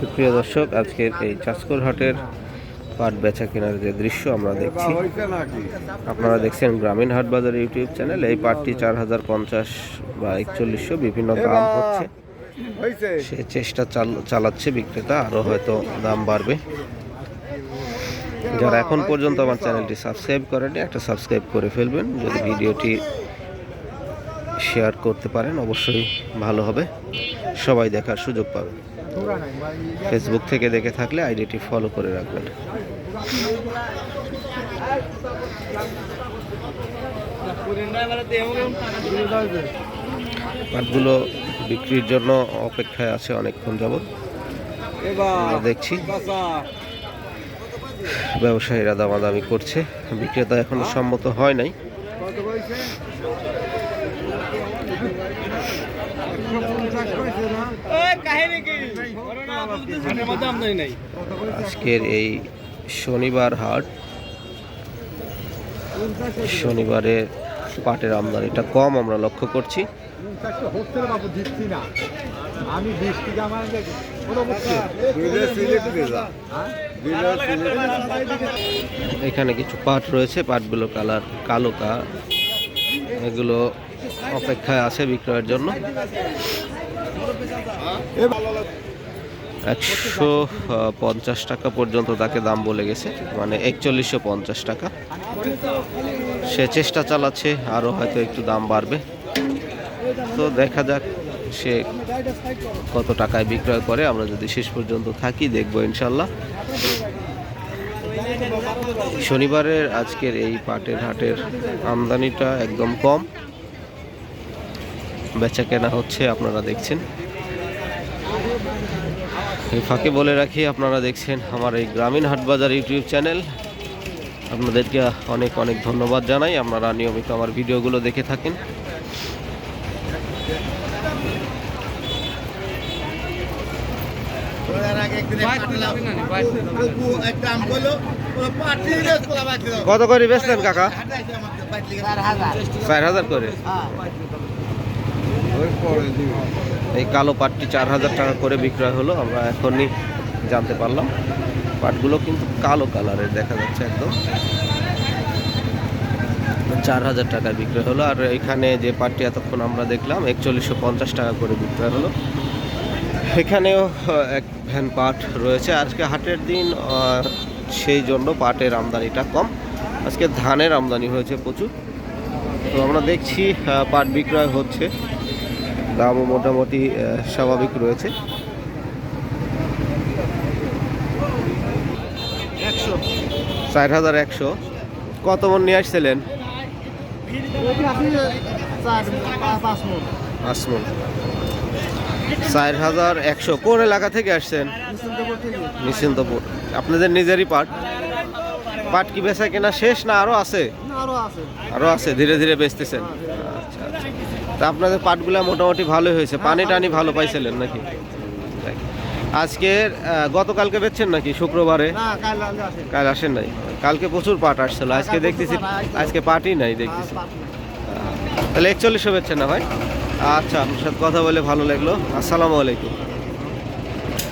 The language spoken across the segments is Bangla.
সুপ্রিয় দর্শক, আজকের এই চাষকর হাটের পাট বেচা কেনার যে দৃশ্য আমরা দেখছি, আপনারা দেখছেন গ্রামীণ হাট বাজার ইউটিউব চ্যানেল। এই পাটটি চার হাজার পঞ্চাশ বা একচল্লিশশো বিভিন্ন দাম হচ্ছে। সে চেষ্টা চাল- চালাচ্ছে বিক্রেতা, আরও হয়তো দাম বাড়বে। যারা এখন পর্যন্ত আমার চ্যানেলটি সাবস্ক্রাইব করেনি একটা সাবস্ক্রাইব করে ফেলবেন। যদি ভিডিওটি শেয়ার করতে পারেন, অবশ্যই ভালো হবে। সবাই দেখার সুযোগ পাবে ফেসবুক থেকে দেখে থাকলে আইডিটি ফলো করে রাখবেন। পাটগুলো বিক্রির জন্য অপেক্ষায় আছে অনেকক্ষণ যাবত দেখছি। ব্যবসায়ীরা দামাদামি করছে। বিক্রেতা এখনও সম্মত হয় নাই। আজকের এই শনিবার হাট। শনিবারে পাটের আমদানিটা কম আমরা লক্ষ্য করছি। এখানে কিছু পাট রয়েছে, পাটগুলো কালার কালো কা। এগুলো অপেক্ষায় আছে বিক্রয়ের জন্য। একশো পঞ্চাশ টাকা পর্যন্ত তাকে দাম বলে গেছে মানে একচল্লিশশো পঞ্চাশ টাকা। সে চেষ্টা চালাচ্ছে আরও হয়তো একটু দাম বাড়বে। তো দেখা যাক সে কত টাকায় বিক্রয় করে। আমরা যদি শেষ পর্যন্ত থাকি, দেখব ইনশাল্লাহ। শনিবারের আজকের এই পাটের হাটের আমদানিটা একদম কম। বেচা কেনা হচ্ছে, আপনারা দেখছেন। এই ফাঁকে বলে রাখি, আপনারা দেখছেন আমার এই গ্রামীণ হাটবাজার ইউটিউব চ্যানেল। আপনাদেরকে অনেক অনেক ধন্যবাদ জানাই, আপনারা নিয়মিত আমার ভিডিওগুলো দেখে থাকেন। কত করে বেচলেন কাকা? চার হাজার। করে? এই কালো পাটটি চার হাজার টাকা করে বিক্রয় হলো, আমরা এখনই জানতে পারলাম। পাটগুলো কিন্তু কালো কালারের, দেখা যাচ্ছে একদম। চার হাজার টাকায় বিক্রয় হলো, আর এখানে যে পাটটি এতক্ষণ আমরা দেখলাম, একচল্লিশশো পঞ্চাশ টাকা করে বিক্রয় হলো। এখানেও এক ভ্যান পাট রয়েছে। আজকে হাটের দিন সেই জন্য পাটের আমদানিটা কম। আজকে ধানের আমদানি হয়েছে প্রচুর। তো আমরা দেখছি পাট বিক্রয় হচ্ছে। দামও মোটামুটি স্বাভাবিক রয়েছে। চার হাজার একশো। কত মন নিয়ে আসছিলেন? পাঁচ মন। চার হাজার একশো। কোন এলাকা থেকে আসছেন? নিশ্চিন্তপুর। আপনাদের নিজেরই পাট। পাট কি বেচা কেনা শেষ না আরও আছে? আরও আছে। আরও আছে ধীরে ধীরে বেচতেছেন। তা আপনাদের পাটগুলা মোটামুটি ভালোই হয়েছে। পানি টানি ভালো পাইছিলেন নাকি? যাক। আজকের গতকালকে বেচছেন নাকি? শুক্রবারে? কাল আসেন নাই? কালকে প্রচুর পাট আসছিল। আজকে দেখতেছি আজকে পাটই নাই দেখতেছি। তাহলে একচল্লিশশো বেচছেন না ভাই? আচ্ছা আপনার সাথে কথা বলে ভালো লাগল। আসসালামু আলাইকুম।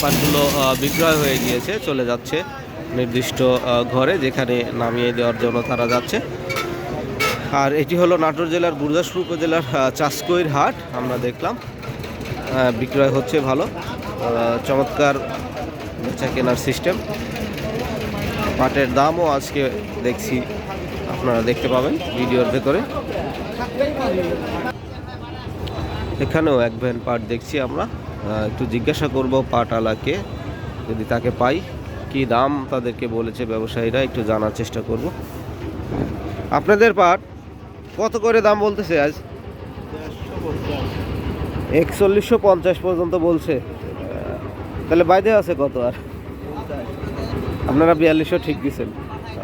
পাটগুলো বিক্রয় হয়ে গিয়েছে চলে যাচ্ছে নির্দিষ্ট ঘরে যেখানে নামিয়ে দেওয়ার জন্য তারা যাচ্ছে। আর এটি হলো নাটোর জেলার গুরদাসপুর উপজেলার চাষকইর হাট, আমরা দেখলাম। বিক্রয় হচ্ছে ভালো চমৎকার বেচা কেনার সিস্টেম। পাটের দামও আজকে দেখছি, আপনারা দেখতে পাবেন ভিডিওর ভেতরে। এখানেও এক ভ্যান পাট দেখছি আমরা। একটু জিজ্ঞাসা করব পাট আলাকে যদি তাকে পাই, কি দাম তাদেরকে বলেছে ব্যবসায়ীরা, একটু জানার চেষ্টা করব। আপনাদের পাট কত করে দাম বলতেছে আজ? একচল্লিশশো পঞ্চাশ পর্যন্ত বলছে। তাহলে বাইরে আছে কত আর? আপনারা বিয়াল্লিশশো ঠিক দিচ্ছেন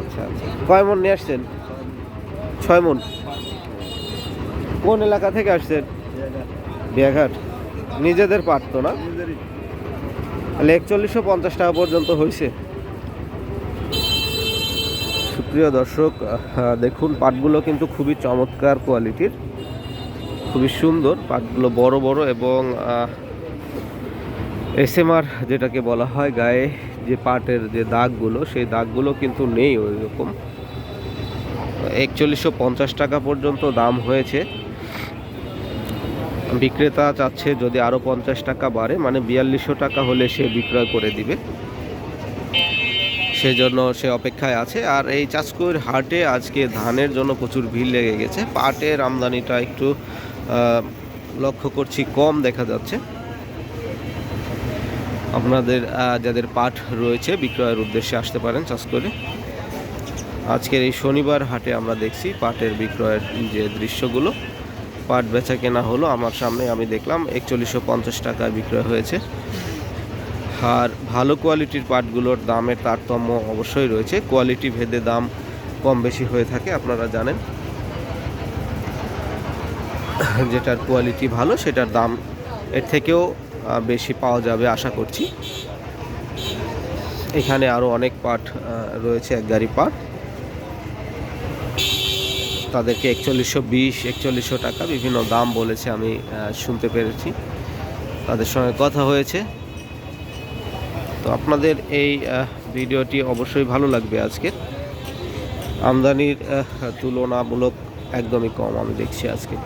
আচ্ছা আচ্ছা। কয় মন নিয়ে আসছেন? ছয় মন। কোন এলাকা থেকে আসছেন? বিয়াঘাট। নিজেদের পাট তো না? তাহলে একচল্লিশশো পঞ্চাশ টাকা পর্যন্ত হয়েছে সুপ্রিয় দর্শক আহ, দেখুন পাটগুলো কিন্তু খুবই চমৎকার কোয়ালিটির খুবই সুন্দর পাটগুলো বড় বড় এবং এসএমআর যেটাকে বলা হয় গায়ে যে পাটের যে দাগগুলো সেই দাগগুলো কিন্তু নেই ওই রকম একচল্লিশশো পঞ্চাশ টাকা পর্যন্ত দাম হয়েছে। বিক্রেতা চাচ্ছে যদি আরও পঞ্চাশ টাকা বাড়ে মানে বিয়াল্লিশশো টাকা হলে সে বিক্রয় করে দিবে। সেজন্য সে অপেক্ষায় আছে। আর এই চাষকুর হাটে আজকে ধানের জন্য প্রচুর ভিড় লেগে গেছে। পাটের আমদানিটা একটু লক্ষ্য করছি কম দেখা যাচ্ছে। আপনাদের যাদের পাট রয়েছে, বিক্রয়ের উদ্দেশ্যে আসতে পারেন চাষ করে আজকের এই শনিবার হাটে আমরা দেখছি পাটের বিক্রয়ের যে দৃশ্যগুলো। পাট বেচা কেনা হলো। আমার সামনে আমি দেখলাম একচল্লিশশো পঞ্চাশ টাকায় বিক্রয় হয়েছে। আর ভালো কোয়ালিটির পাটগুলোর দামের তারতম্য অবশ্যই রয়েছে। কোয়ালিটি ভেদে দাম কম বেশি হয়ে থাকে, আপনারা জানেন। যেটার কোয়ালিটি ভালো, সেটার দাম এর থেকেও বেশি পাওয়া যাবে আশা করছি। এখানে আরও অনেক পাট রয়েছে, এক গাড়ি পাট। তাদেরকে একচল্লিশশো বিশ, একচল্লিশশো টাকা বিভিন্ন দাম বলেছে, আমি শুনতে পেরেছি। তাদের সঙ্গে কথা হয়েছে। আপনাদের এই ভিডিওটি অবশ্যই ভালো লাগবে আজকের আমদানির তুলনামূলক একদমই কম আমি দেখছি আজকে।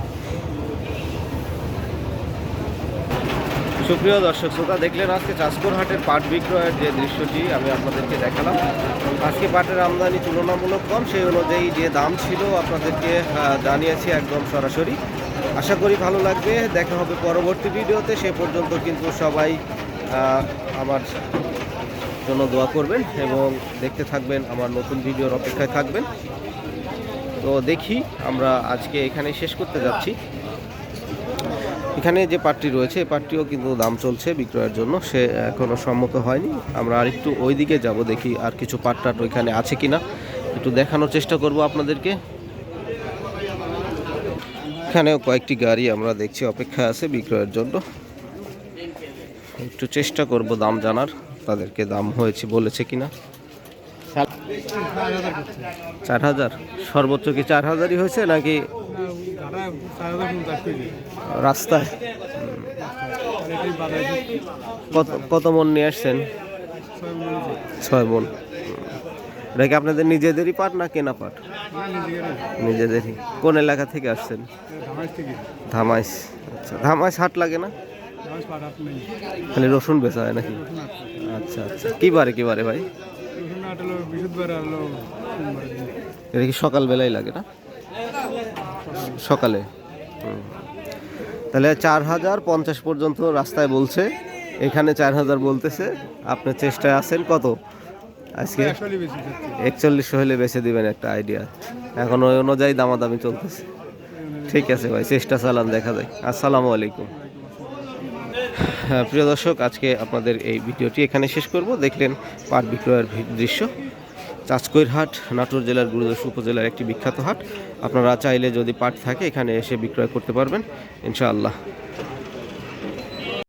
সুপ্রিয় দর্শক শ্রোতা, দেখলেন আজকে চাঁদপুর হাটের পাট বিক্রয়ের যে দৃশ্যটি আমি আপনাদেরকে দেখালাম। আজকে পাটের আমদানি তুলনামূলক কম, সেই অনুযায়ী যে দাম ছিল আপনাদেরকে জানিয়েছি একদম সরাসরি। আশা করি ভালো লাগবে। দেখা হবে পরবর্তী ভিডিওতে। সে পর্যন্ত কিন্তু সবাই আমার জন্য দোয়া করবেন এবং দেখতে থাকবেন, আমার নতুন ভিডিওর অপেক্ষায় থাকবেন। তো দেখি আমরা আজকে এখানে শেষ করতে যাচ্ছি। এখানে যে পাটটি রয়েছে, এই পাটটিও কিন্তু দাম চলছে বিক্রয়ের জন্য। সে এখনও সম্মত হয়নি। আমরা আরেকটু ওই দিকে যাব, দেখি আর কিছু পাট টাট ওইখানে আছে কিনা। একটু দেখানোর চেষ্টা করব আপনাদেরকে। এখানেও কয়েকটি গাড়ি আমরা দেখছি অপেক্ষা আছে বিক্রয়ের জন্য। একটু চেষ্টা করব দাম জানার, তাদেরকে দাম হয়েছে, বলেছে কিনা। চার হাজার। সর্বোচ্চ কি চার হাজারই হয়েছে নাকি রাস্তায়? কত মন নিয়ে আসছেন? ছয় মন। এটা কি আপনাদের নিজেদেরই পাট না কেনা পাট? নিজেদেরই। কোন এলাকা থেকে আসছেন? ধামাইস আচ্ছা ধামাইস হাট লাগে না? খালি রসুন বেচা হয় নাকি? আচ্ছা আচ্ছা। কি বারে কি বারে ভাই? এটা কি সকালবেলাই লাগে না? সকালে। তাহলে চার হাজার পঞ্চাশ পর্যন্ত রাস্তায় বলছে। এখানে চার হাজার বলতেছে। আপনি চেষ্টায় আছেন কত? আজকে একচল্লিশশো হলে বেছে দিবেন একটা আইডিয়া এখন ওই অনুযায়ী দামাদামি চলতেছে। ঠিক আছে ভাই, চেষ্টা চালান, দেখা যায় আসসালামু আলাইকুম। প্রিয় দর্শক, আজকে আপনাদের এই ভিডিওটি এখানে শেষ করব। দেখলেন পাট বিক্রয়ের দৃশ্য। চাঁচকৈর হাট, নাটোর জেলার গুরুদর্শ উপজেলার একটি বিখ্যাত হাট। আপনারা চাইলে যদি পাট থাকে, এখানে এসে বিক্রয় করতে পারবেন, ইনশাআল্লাহ।